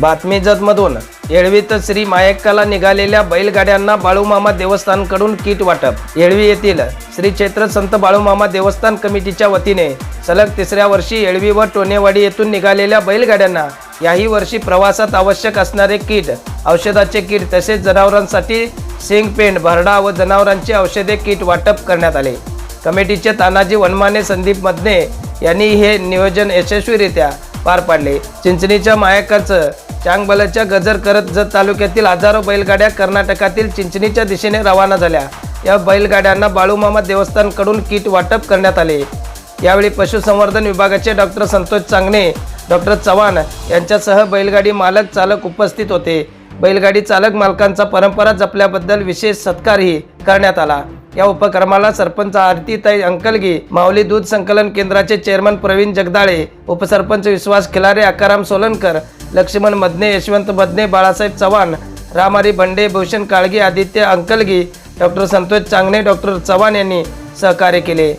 बातमी जतमधून. येळवीत श्री मायक्काला निघालेल्या बैलगाड्यांना बाळूमामा देवस्थानकडून किट वाटप. येळवी येथील श्री क्षेत्र संत बाळूमामा देवस्थान कमिटीच्या वतीने सलग तिसऱ्या वर्षी येळवी व टोनेवाडी येथून निघालेल्या बैलगाड्यांना याही वर्षी प्रवासात आवश्यक असणारे किट औषधाचे किट तसेच जनावरांसाठी सिंग पेंड भरडा व जनावरांचे औषधे किट वाटप करण्यात आले. कमिटीचे तानाजी वनमाने संदीप मदने यांनी हे नियोजन यशस्वीरित्या पार पाडले. चिंचणीच्या मायकाचं चांगबलाच्या गजर करत जत तालुक्यातील हजारो बैलगाड्या कर्नाटकातील चिंचणीच्या दिशेने रवाना झाल्या. या बैलगाड्यांना बाळूमामा देवस्थानकडून किट वाटप करण्यात आले. यावेळी पशुसंवर्धन विभागाचे डॉक्टर संतोष चांगणे डॉक्टर चव्हाण यांच्यासह बैलगाडी मालक चालक उपस्थित होते. बैलगाडी चालक मालकांचा परंपरा जपल्याबद्दल विशेष सत्कारही करण्यात आला. या उपक्रमाला सरपंच आरतीताई अंकलगी माऊली दूध संकलन केंद्राचे चेअरमन प्रवीण जगदाळे उपसरपंच विश्वास खिलारे अकाराम सोलनकर लक्ष्मण मदने यशवंत मदने बाळासाहेब चव्हाण रामारी भंडे भूषण काळगी आदित्य अंकलगी डॉक्टर संतोष चांगणे डॉक्टर चव्हाण यांनी सहकार्य केले.